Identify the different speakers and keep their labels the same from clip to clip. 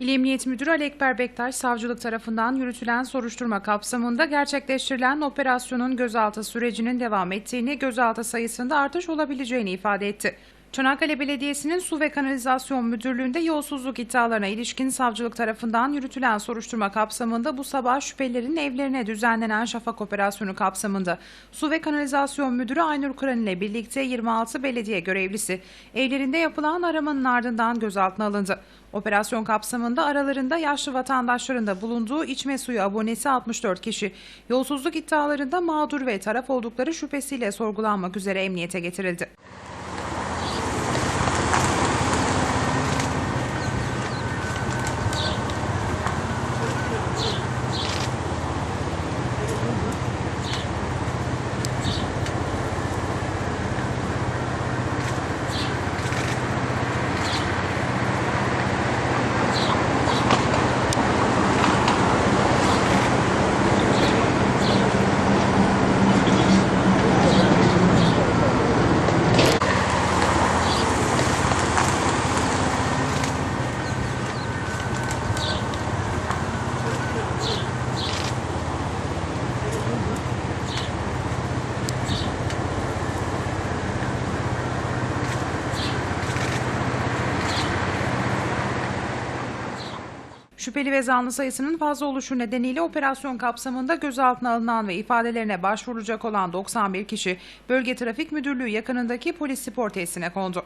Speaker 1: İl Emniyet Müdürü Ali Bektaş, savcılık tarafından yürütülen soruşturma kapsamında gerçekleştirilen operasyonun gözaltı sürecinin devam ettiğini, gözaltı sayısında artış olabileceğini ifade etti. Çanakkale Belediyesi'nin Su ve Kanalizasyon Müdürlüğü'nde yolsuzluk iddialarına ilişkin savcılık tarafından yürütülen soruşturma kapsamında bu sabah şüphelilerin evlerine düzenlenen şafak operasyonu kapsamında Su ve Kanalizasyon Müdürü Aynur Kıran ile birlikte 26 belediye görevlisi evlerinde yapılan aramanın ardından gözaltına alındı. Operasyon kapsamında aralarında yaşlı vatandaşların da bulunduğu içme suyu abonesi 64 kişi yolsuzluk iddialarında mağdur ve taraf oldukları şüphesiyle sorgulanmak üzere emniyete getirildi. Şüpheli ve zanlı sayısının fazla oluşu nedeniyle operasyon kapsamında gözaltına alınan ve ifadelerine başvurulacak olan 91 kişi Bölge Trafik Müdürlüğü yakınındaki polis spor tesisine kondu.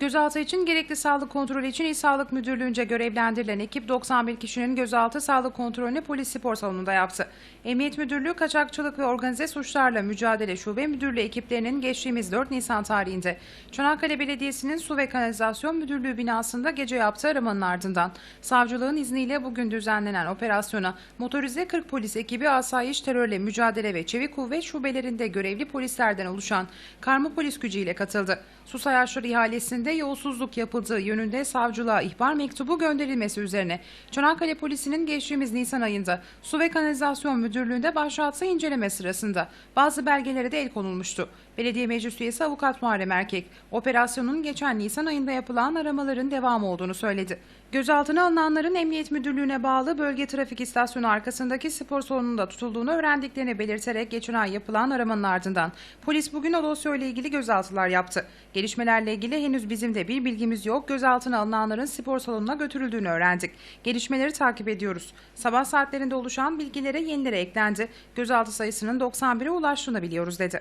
Speaker 1: Gözaltı için gerekli sağlık kontrolü için İl Sağlık Müdürlüğü'nce görevlendirilen ekip 91 kişinin gözaltı sağlık kontrolünü polis spor salonunda yaptı. Emniyet Müdürlüğü Kaçakçılık ve Organize Suçlarla Mücadele Şube Müdürlüğü ekiplerinin geçtiğimiz 4 Nisan tarihinde Çanakkale Belediyesi'nin Su ve Kanalizasyon Müdürlüğü binasında gece yaptığı aramanın ardından savcılığın izniyle bugün düzenlenen operasyona motorize 40 polis ekibi asayiş terörle mücadele ve çevik kuvvet şubelerinde görevli polislerden oluşan karma polis gücüyle katıldı. Su sayaçları ihalesinde yolsuzluk yapıldığı yönünde savcılığa ihbar mektubu gönderilmesi üzerine Çanakkale Polisi'nin geçtiğimiz Nisan ayında Su ve Kanalizasyon Müdürlüğü'nde başlattığı inceleme sırasında bazı belgelere de el konulmuştu. Belediye Meclis Üyesi Avukat Muharrem Erkek, operasyonun geçen Nisan ayında yapılan aramaların devamı olduğunu söyledi. Gözaltına alınanların Emniyet Müdürlüğü'ne bağlı bölge trafik istasyonu arkasındaki spor salonunda tutulduğunu öğrendiklerini belirterek geçen ay yapılan aramanın ardından polis bugün o dosyayla ilgili gözaltılar yaptı. Gelişmelerle ilgili henüz bizim de bir bilgimiz yok. Gözaltına alınanların spor salonuna götürüldüğünü öğrendik. Gelişmeleri takip ediyoruz. Sabah saatlerinde oluşan bilgilere yenileri eklendi. Gözaltı sayısının 91'e ulaştığını biliyoruz dedi.